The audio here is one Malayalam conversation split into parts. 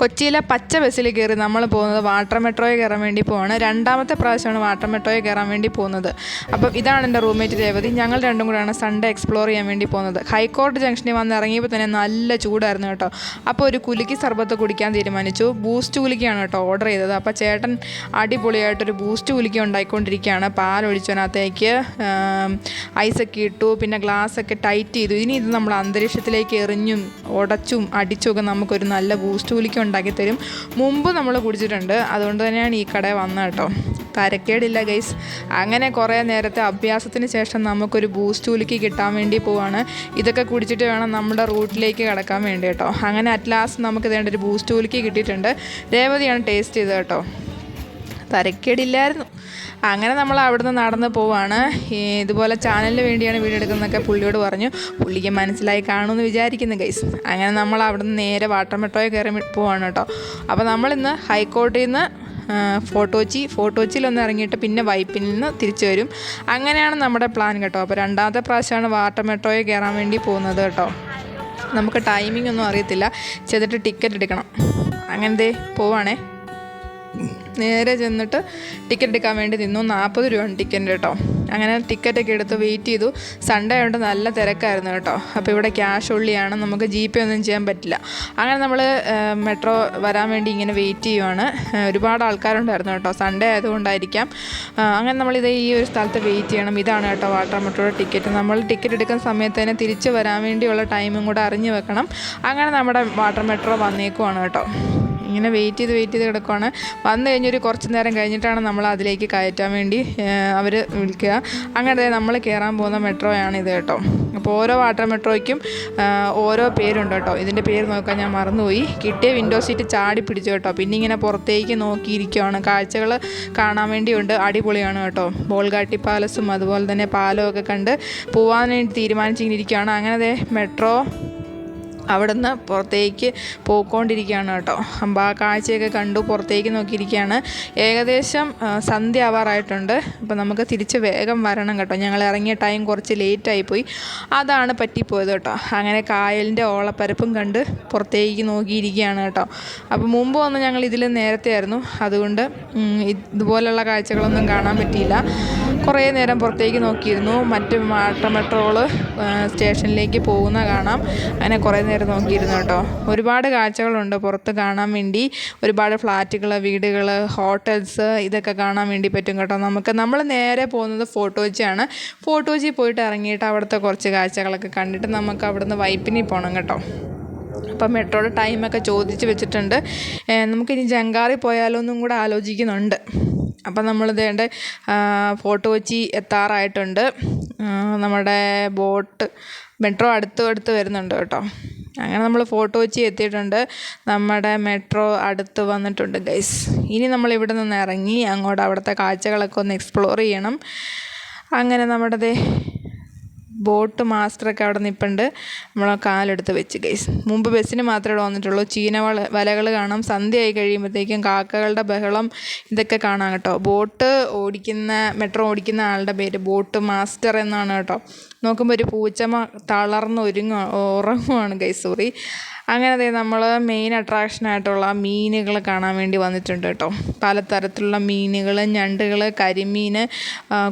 കൊച്ചിയിലെ പച്ച ബസ്സിൽ കയറി നമ്മൾ പോകുന്നത് വാട്ടർ മെട്രോയിൽ കയറാൻ വേണ്ടി പോവാണ്. രണ്ടാമത്തെ പ്രാവശ്യമാണ് വാട്ടർ മെട്രോയിൽ കയറാൻ വേണ്ടി പോകുന്നത്. അപ്പം ഇതാണ് എന്റെ റൂംമേറ്റ് രേവതി. ഞങ്ങൾ രണ്ടും കൂടെയാണ് സൺഡേ എക്സ്പ്ലോർ ചെയ്യാൻ വേണ്ടി പോകുന്നത്. ഹൈക്കോർട്ട് ജംഗ്ഷനിൽ വന്ന് ഇറങ്ങിയപ്പോൾ തന്നെ നല്ല ചൂടായിരുന്നു കേട്ടോ. അപ്പോൾ ഒരു കുലുക്കി സർബത്ത് കുടിക്കാൻ തീരുമാനിച്ചു. ബൂസ്റ്റ് കുലുക്കിയാണ് കേട്ടോ ഓർഡർ ചെയ്തത്. അപ്പോൾ ചേട്ടൻ അടിപൊളിയായിട്ടൊരു ബൂസ്റ്റ് കുലുക്കി ഉണ്ടായിക്കൊണ്ടിരിക്കുകയാണ്. പാലൊഴിച്ചതിനകത്തേക്ക് ഐസൊക്കെ ഇട്ടു. പിന്നെ ഗ്ലാസ്സൊക്കെ ടൈറ്റ് ചെയ്തു. ഇനി ഇത് നമ്മൾ അന്തരീക്ഷത്തിലേക്ക് എറിഞ്ഞും ഉടച്ചും അടിച്ചും ഒക്കെ നമുക്കൊരു നല്ല ബൂസ്റ്റ് കുലിക്ക് ഉണ്ടാക്കി തരും. മുമ്പ് നമ്മൾ കുടിച്ചിട്ടുണ്ട്. അതുകൊണ്ട് തന്നെയാണ് ഈ കട വന്നത് കേട്ടോ. തരക്കേടില്ല ഗൈസ് അങ്ങനെ കുറേ നേരത്തെ അഭ്യാസത്തിന് ശേഷം നമുക്കൊരു ബൂസ്റ്റ് ഉലുക്കി കിട്ടാൻ വേണ്ടി പോവാണ്. ഇതൊക്കെ കുടിച്ചിട്ട് വേണം നമ്മുടെ റൂട്ടിലേക്ക് കിടക്കാൻ വേണ്ടി കേട്ടോ. അങ്ങനെ അറ്റ് ലാസ്റ്റ് നമുക്ക് ഇതേണ്ട ഒരു ബൂസ്റ്റ് ഉലുക്കി കിട്ടിയിട്ടുണ്ട്. രേവതിയാണ് ടേസ്റ്റ് ചെയ്തത് കേട്ടോ. തരക്കേടില്ലായിരുന്നു. അങ്ങനെ നമ്മൾ അവിടുന്ന് നടന്ന് പോവാണ്. ഇതുപോലെ ചാനലിന് വേണ്ടിയാണ് വീഡിയോ എടുക്കുന്നതൊക്കെ പുള്ളിയോട് പറഞ്ഞു. പുള്ളിക്ക് മനസ്സിലായി കാണുമെന്ന് വിചാരിക്കുന്നു ഗൈസ് അങ്ങനെ നമ്മൾ അവിടുന്ന് നേരെ വാട്ടർ മെട്രോയിൽ കയറി പോവാണ് കേട്ടോ. അപ്പോൾ നമ്മളിന്ന് ഹൈക്കോർട്ടിൽ നിന്ന് ഫോട്ടോച്ചി ഫോട്ടോച്ചിയിൽ ഒന്ന് ഇറങ്ങിയിട്ട് പിന്നെ വൈപ്പിൽ നിന്ന് തിരിച്ചു വരും. അങ്ങനെയാണ് നമ്മുടെ പ്ലാൻ കേട്ടോ. അപ്പോൾ രണ്ടാമത്തെ പ്രാവശ്യമാണ് വാട്ടർ മെട്രോയിൽ കയറാൻ വേണ്ടി പോകുന്നത് കേട്ടോ. നമുക്ക് ടൈമിംഗ് ഒന്നും അറിയത്തില്ല. ചെന്നിട്ട് ടിക്കറ്റ് എടുക്കണം. അങ്ങനത്തെ പോവാണേ. നേരെ ചെന്നിട്ട് ടിക്കറ്റ് എടുക്കാൻ വേണ്ടി നിന്നു. നാൽപ്പത് രൂപയാണ് ടിക്കറ്റ് കേട്ടോ. അങ്ങനെ ടിക്കറ്റൊക്കെ എടുത്ത് വെയിറ്റ് ചെയ്തു. സൺഡേ ആയതുകൊണ്ട് നല്ല തിരക്കായിരുന്നു കേട്ടോ. അപ്പോൾ ഇവിടെ ക്യാഷ് ഉള്ളിയാണ്. നമുക്ക് ജി പേ ഒന്നും ചെയ്യാൻ പറ്റില്ല. അങ്ങനെ നമ്മൾ മെട്രോ വരാൻ വേണ്ടി ഇങ്ങനെ വെയിറ്റ് ചെയ്യുവാണ്. ഒരുപാട് ആൾക്കാരുണ്ടായിരുന്നു കേട്ടോ. സൺഡേ ആയതുകൊണ്ടായിരിക്കാം. അങ്ങനെ നമ്മളിത് ഈ ഒരു സ്ഥലത്ത് വെയിറ്റ് ചെയ്യണം. ഇതാണ് കേട്ടോ വാട്ടർ മെട്രോയുടെ ടിക്കറ്റ് നമ്മൾ ടിക്കറ്റ് എടുക്കുന്ന സമയത്ത് തന്നെ തിരിച്ച് വരാൻ വേണ്ടിയുള്ള ടൈമും കൂടെ അറിഞ്ഞു വെക്കണം. അങ്ങനെ നമ്മുടെ വാട്ടർ മെട്രോ വന്നേക്കുവാണ് കേട്ടോ. ഇങ്ങനെ വെയിറ്റ് ചെയ്ത് വെയിറ്റ് ചെയ്ത് കിടക്കുവാണ്. വന്നു കഴിഞ്ഞൊരു കുറച്ച് നേരം കഴിഞ്ഞിട്ടാണ് നമ്മൾ അതിലേക്ക് കയറ്റാൻ വേണ്ടി അവർ വിളിക്കുക. അങ്ങനെ നമ്മൾ കയറാൻ പോകുന്ന മെട്രോയാണ് ഇത് കേട്ടോ. അപ്പോൾ ഓരോ വാട്ടർ മെട്രോയ്ക്കും ഓരോ പേരുണ്ട് കേട്ടോ. ഇതിന്റെ പേര് നോക്കാൻ ഞാൻ മറന്നുപോയി. കിട്ടിയ വിൻഡോ സീറ്റ് ചാടി പിടിച്ചു കേട്ടോ. പിന്നെ ഇങ്ങനെ പുറത്തേക്ക് നോക്കിയിരിക്കുകയാണ് കാഴ്ചകൾ കാണാൻ വേണ്ടിയുണ്ട്. അടിപൊളിയാണ് കേട്ടോ. ബോൾഗാട്ടി പാലസും അതുപോലെ തന്നെ പാലമൊക്കെ കണ്ട് വേണ്ടി തീരുമാനിച്ചിരിക്കുകയാണ് അങ്ങനെ മെട്രോ അവിടുന്ന് പുറത്തേക്ക് പോയിക്കൊണ്ടിരിക്കുകയാണ് കേട്ടോ. അപ്പം ആ കാഴ്ചയൊക്കെ കണ്ടു പുറത്തേക്ക് നോക്കിയിരിക്കുകയാണ്. ഏകദേശം സന്ധ്യ ആവാറായിട്ടുണ്ട് അപ്പം നമുക്ക് തിരിച്ച് വേഗം വരണം കേട്ടോ. ഞങ്ങൾ ഇറങ്ങിയ ടൈം കുറച്ച് ലേറ്റായിപ്പോയി അതാണ് പറ്റിപ്പോയത് കേട്ടോ. അങ്ങനെ കായലിന്റെ ഓളപ്പരപ്പും കണ്ട് പുറത്തേക്ക് നോക്കിയിരിക്കുകയാണ് കേട്ടോ. അപ്പോൾ മുമ്പ് വന്ന് ഞങ്ങൾ ഇതിൽ നേരത്തെ ആയിരുന്നു. അതുകൊണ്ട് ഇതുപോലെയുള്ള കാഴ്ചകളൊന്നും കാണാൻ പറ്റിയില്ല. കുറേ നേരം പുറത്തേക്ക് നോക്കിയിരുന്നു. മറ്റ് മാട്ടോ മെട്രോൾ സ്റ്റേഷനിലേക്ക് പോകുന്ന കാണാം. അങ്ങനെ കുറേ നേരം നോക്കിയിരുന്നു കേട്ടോ. ഒരുപാട് കാഴ്ചകളുണ്ട് പുറത്ത് കാണാൻ വേണ്ടി. ഒരുപാട് ഫ്ലാറ്റുകൾ വീടുകൾ ഹോട്ടൽസ് ഇതൊക്കെ കാണാൻ വേണ്ടി പറ്റും കേട്ടോ. നമുക്ക് നമ്മൾ നേരെ പോകുന്നത് ഫോട്ടോജിയാണ് ഫോട്ടോജി പോയിട്ട് ഇറങ്ങിയിട്ട് അവിടുത്തെ കുറച്ച് കാഴ്ചകളൊക്കെ കണ്ടിട്ട് നമുക്ക് അവിടുന്ന് വൈപ്പിനി പോകണം കേട്ടോ. അപ്പം മെട്രോയുടെ ടൈമൊക്കെ ചോദിച്ച് വെച്ചിട്ടുണ്ട്. നമുക്കിനി ജങ്കാറി പോയാലോ എന്നും കൂടെ ആലോചിക്കുന്നുണ്ട്. അപ്പം നമ്മൾ ഇതേണ്ട ഫോർട്ട് കൊച്ചി എത്താറായിട്ടുണ്ട്. നമ്മുടെ ബോട്ട് മെട്രോ അടുത്ത് അടുത്ത് വരുന്നുണ്ട് കേട്ടോ. അങ്ങനെ നമ്മൾ ഫോർട്ട് കൊച്ചി എത്തിയിട്ടുണ്ട്. നമ്മുടെ മെട്രോ അടുത്ത് വന്നിട്ടുണ്ട് ഗൈസ് ഇനി നമ്മൾ ഇവിടെ നിന്ന് ഇറങ്ങി അങ്ങോട്ട് അവിടുത്തെ കാഴ്ചകളൊക്കെ ഒന്ന് എക്സ്പ്ലോർ ചെയ്യണം. അങ്ങനെ നമ്മുടെ ബോട്ട് മാസ്റ്ററൊക്കെ അവിടെ നിൽപ്പുണ്ട് നമ്മൾ കാലെടുത്ത് വെച്ച് ഗൈസ് മുമ്പ് ബസ്സിന് മാത്രമേ വന്നിട്ടുള്ളൂ. ചീന വള വലകൾ കാണാം. സന്ധ്യയായി കഴിയുമ്പോഴത്തേക്കും കാക്കകളുടെ ബഹളം ഇതൊക്കെ കാണാം കേട്ടോ. ബോട്ട് ഓടിക്കുന്ന മെട്രോ ഓടിക്കുന്ന ആളുടെ പേര് ബോട്ട് മാസ്റ്റർ എന്നാണ് കേട്ടോ. നോക്കുമ്പോൾ ഒരു പൂച്ചമ തളർന്ന് ഒരുങ്ങ ഉറങ്ങുവാണ് ഗൈസ് സോറി അങ്ങനെ നമ്മൾ മെയിൻ അട്രാക്ഷനായിട്ടുള്ള മീനുകൾ കാണാൻ വേണ്ടി വന്നിട്ടുണ്ട് കേട്ടോ. പലതരത്തിലുള്ള മീനുകൾ ഞണ്ടുകൾ കരിമീൻ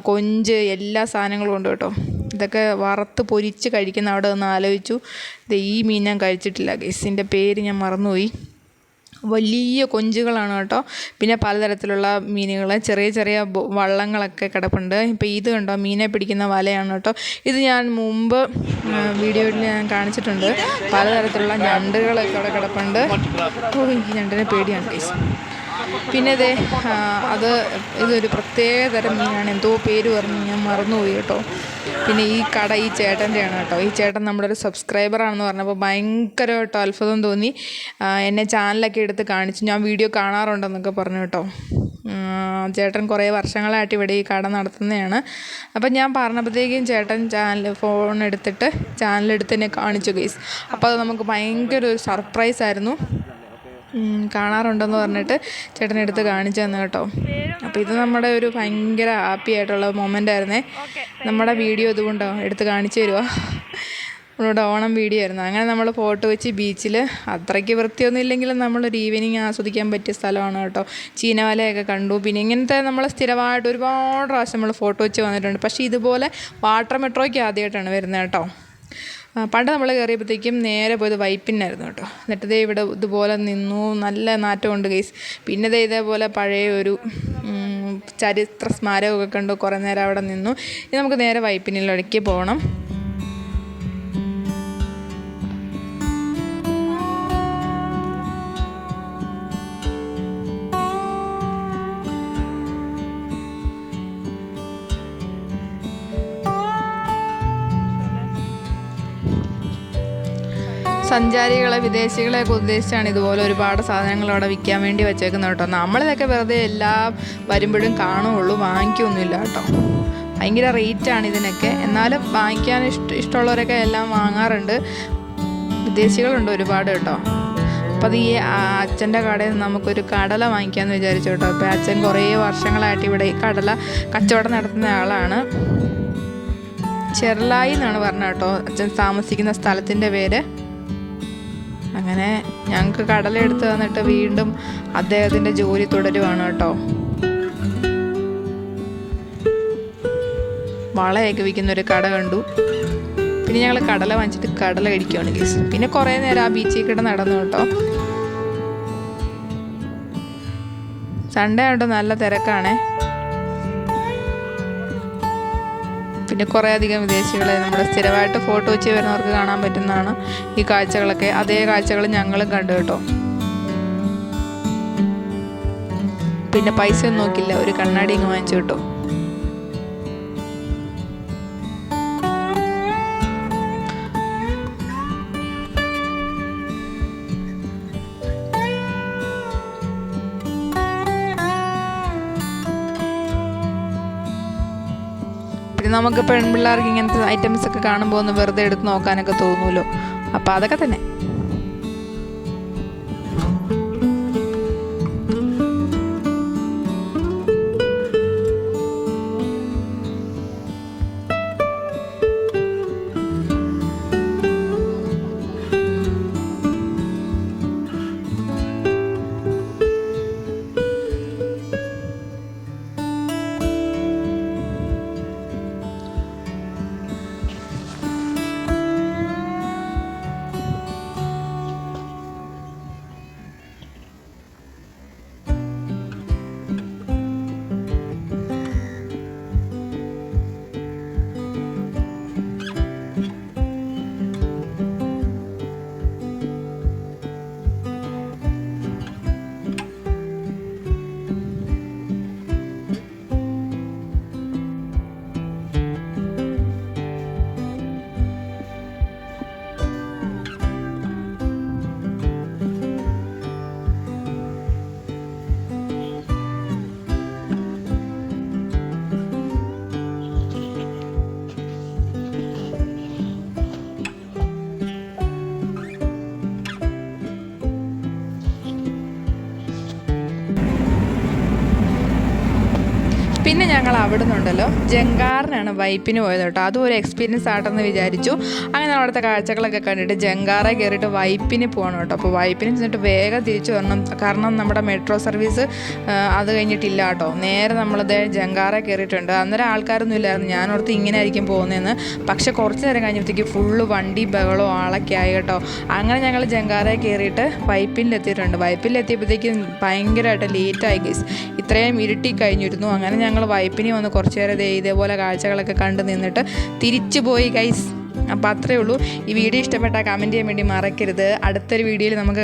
കൊഞ്ച് എല്ലാ സാധനങ്ങളും ഉണ്ട് കേട്ടോ. ഇതൊക്കെ വറുത്ത് പൊരിച്ച് കഴിക്കുന്ന അവിടെ നിന്ന് ആലോചിച്ചു. ഈ മീൻ ഞാൻ കഴിച്ചിട്ടില്ല. ഗൈസിന്റെ പേര് ഞാൻ മറന്നുപോയി. വലിയ കൊഞ്ചുകളാണ് കേട്ടോ. പിന്നെ പലതരത്തിലുള്ള മീനുകൾ. ചെറിയ ചെറിയ വള്ളങ്ങളൊക്കെ കിടപ്പുണ്ട്. ഇപ്പോൾ ഇത് കണ്ടോ? മീനെ പിടിക്കുന്ന വലയാണ് കേട്ടോ. ഇത് ഞാൻ മുമ്പ് വീഡിയോയിൽ ഞാൻ കാണിച്ചിട്ടുണ്ട്. പലതരത്തിലുള്ള ഞണ്ടുകളൊക്കെ അവിടെ കിടപ്പുണ്ട്. ഓ എനിക്ക് ഞണ്ടിനെ പേടിയാണ് ടേസ്റ്റ് പിന്നെ ഇതേ അത് ഇതൊരു പ്രത്യേക തരം മീനാണ്. എന്തോ പേര് പറഞ്ഞു ഞാൻ മറന്നുപോയി കേട്ടോ. പിന്നെ ഈ കട ഈ ചേട്ടന്റെയാണ് കേട്ടോ. ഈ ചേട്ടൻ നമ്മുടെ ഒരു സബ്സ്ക്രൈബറാണെന്ന് പറഞ്ഞപ്പോൾ ഭയങ്കരമായിട്ട് അത്ഭുതം തോന്നി. എന്നെ ചാനലൊക്കെ എടുത്ത് കാണിച്ചു ഞാൻ വീഡിയോ കാണാറുണ്ടെന്നൊക്കെ പറഞ്ഞു കേട്ടോ. ചേട്ടൻ കുറേ വർഷങ്ങളായിട്ട് ഇവിടെ ഈ കട നടത്തുന്നതാണ്. അപ്പം ഞാൻ പറഞ്ഞപ്പോഴത്തേക്കും ചേട്ടൻ ചാനൽ ഫോൺ എടുത്തിട്ട് ചാനലെടുത്ത് എന്നെ കാണിച്ചു ഗൈസ്. അപ്പോൾ അത് നമുക്ക് ഭയങ്കര ഒരു സർപ്രൈസ് ആയിരുന്നു കാണാറുണ്ടെന്ന് പറഞ്ഞിട്ട് ചേട്ടനെടുത്ത് കാണിച്ചു തന്നു കേട്ടോ. അപ്പോൾ ഇത് നമ്മുടെ ഒരു ഭയങ്കര ഹാപ്പി ആയിട്ടുള്ള മൊമെന്റ് ആയിരുന്നേ. നമ്മുടെ വീഡിയോ ഇതുകൊണ്ടോ എടുത്ത് കാണിച്ചു തരുമോ നമ്മളുടെ ഓണം വീഡിയോ ആയിരുന്നു. അങ്ങനെ നമ്മൾ ഫോട്ടോ വെച്ച് ബീച്ചിൽ അത്രയ്ക്ക് വൃത്തിയൊന്നും ഇല്ലെങ്കിലും നമ്മളൊരു ഈവനിങ് ആസ്വദിക്കാൻ പറ്റിയ സ്ഥലമാണ് കേട്ടോ. ചീനവലയൊക്കെ കണ്ടു. പിന്നെ ഇങ്ങനത്തെ നമ്മൾ സ്ഥിരമായിട്ട് ഒരുപാട് പ്രാവശ്യം നമ്മൾ ഫോട്ടോ വെച്ച് വന്നിട്ടുണ്ട്. പക്ഷേ ഇതുപോലെ വാട്ടർ മെട്രോയ്ക്ക് ആദ്യമായിട്ടാണ് വരുന്നത് കേട്ടോ. പണ്ട് നമ്മൾ കയറിയപ്പോഴത്തേക്കും നേരെ പോയത് വൈപ്പിനായിരുന്നു കേട്ടോ. എന്നിട്ട് ദേ ഇവിടെ ഇതുപോലെ നിന്നു നല്ല നാറ്റമുണ്ട് കേസ് പിന്നെ ദേ ഇതേപോലെ പഴയ ഒരു ചരിത്ര സ്മാരകമൊക്കെ കണ്ടു കുറേ നേരം അവിടെ നിന്നു. ഇനി നമുക്ക് നേരെ വൈപ്പിനിലേക്ക് പോകണം സഞ്ചാരികളെ വിദേശികളെയൊക്കെ ഉദ്ദേശിച്ചാണ് ഇതുപോലെ ഒരുപാട് സാധനങ്ങൾ അവിടെ വിൽക്കാൻ വേണ്ടി വെച്ചേക്കുന്നത് കേട്ടോ. നമ്മളിതൊക്കെ വെറുതെ എല്ലാം വരുമ്പോഴും കാണുകയുള്ളൂ. വാങ്ങിക്കൊന്നുമില്ല കേട്ടോ. ഭയങ്കര റേറ്റാണ് ഇതിനൊക്കെ. എന്നാലും വാങ്ങിക്കാൻ ഇഷ്ട ഇഷ്ടമുള്ളവരൊക്കെ എല്ലാം വാങ്ങാറുണ്ട്. വിദേശികളുണ്ട് ഒരുപാട് കേട്ടോ. അപ്പോൾ ഈ അച്ഛന്റെ കടയിൽ നിന്ന് നമുക്കൊരു കടല വാങ്ങിക്കാമെന്ന് വിചാരിച്ചു കേട്ടോ. അപ്പോൾ അച്ഛൻ കുറേ വർഷങ്ങളായിട്ട് ഇവിടെ ഈ കടല കച്ചവടം നടത്തുന്ന ആളാണ്. ചെറുലായി എന്നാണ് പറഞ്ഞത് കേട്ടോ. അച്ഛൻ താമസിക്കുന്ന സ്ഥലത്തിന്റെ പേര്. അങ്ങനെ ഞങ്ങൾക്ക് കടലെടുത്ത് തന്നിട്ട് വീണ്ടും അദ്ദേഹത്തിന്റെ ജോലി തുടരുവാണ് കേട്ടോ. വളയൊക്കെ വിൽക്കുന്ന ഒരു കട കണ്ടു. പിന്നെ ഞങ്ങൾ കടല വാങ്ങിച്ചിട്ട് കടല കഴിക്കുകയാണ് ഗീസ്. പിന്നെ കുറേ നേരം ആ ബീച്ചിൽ കിടന്ന് നടന്നു കേട്ടോ. സൺഡേ ആയിട്ട് നല്ല തിരക്കാണേ. പിന്നെ കുറേ അധികം വിദേശികളെ നമ്മുടെ സ്ഥിരമായിട്ട് ഫോട്ടോ വെച്ച് വരുന്നവർക്ക് കാണാൻ പറ്റുന്നതാണ് ഈ കാഴ്ചകളൊക്കെ. അതേ കാഴ്ചകൾ ഞങ്ങളും കണ്ടു കേട്ടോ. പിന്നെ പൈസ ഒന്നും നോക്കില്ല. ഒരു കണ്ണാടി ഇങ്ങ് വാങ്ങിച്ചു കേട്ടോ. നമുക്ക് പെൺപിള്ളേർക്ക് ഇങ്ങനത്തെ ഐറ്റംസ് ഒക്കെ കാണുമ്പോൾ ഒന്ന് വെറുതെ എടുത്ത് നോക്കാനൊക്കെ തോന്നുമല്ലോ അപ്പോൾ അതൊക്കെ തന്നെ. ഞങ്ങൾ അവിടെ നിന്നുണ്ടല്ലോ ജങ്കാറിനാണ് വൈപ്പിന് പോയത് കേട്ടോ. അതും ഒരു എക്സ്പീരിയൻസ് ആട്ടെന്ന് വിചാരിച്ചു. അങ്ങനെ അവിടുത്തെ കാഴ്ചകളൊക്കെ കണ്ടിട്ട് ജങ്കാറെ കയറിയിട്ട് വൈപ്പിന് പോകണം കേട്ടോ. അപ്പോൾ വൈപ്പിന് ചെന്നിട്ട് വേഗം തിരിച്ചു വരണം. കാരണം നമ്മുടെ മെട്രോ സർവീസ് അത് കഴിഞ്ഞിട്ടില്ല കേട്ടോ. നേരെ നമ്മളത് ജങ്കാറെ കയറിയിട്ടുണ്ട്. അന്നേരം ആൾക്കാരൊന്നും ഇല്ലായിരുന്നു. ഞാൻ ഓർത്ത് ഇങ്ങനെ ആയിരിക്കും പോകുന്നതെന്ന് പക്ഷേ കുറച്ച് നേരം കഴിഞ്ഞപ്പോഴത്തേക്ക് ഫുള്ള് വണ്ടി ബഹളോ ആളൊക്കെ ആയി കേട്ടോ. അങ്ങനെ ഞങ്ങൾ ജങ്കാറെ കയറിയിട്ട് വൈപ്പിലെത്തിയിട്ടുണ്ട് വൈപ്പിലെത്തിയപ്പോഴത്തേക്കും ഭയങ്കരമായിട്ട് ലേറ്റായി ഗൈസ് ഇത്രയും ഇരുട്ടി കഴിഞ്ഞിരുന്നു. അങ്ങനെ ഞങ്ങൾ വൈപ്പിനി വന്ന് കുറച്ച് നേരം ഇതേപോലെ കാഴ്ചകളൊക്കെ കണ്ടു നിന്നിട്ട് തിരിച്ചു പോയി ഗൈസ് അപ്പോൾ അത്രയേ ഉള്ളൂ. ഈ വീഡിയോ ഇഷ്ടപ്പെട്ടാൽ കമന്റ് ചെയ്യാൻ വേണ്ടി മറക്കരുത്. അടുത്തൊരു വീഡിയോയിൽ നമുക്ക്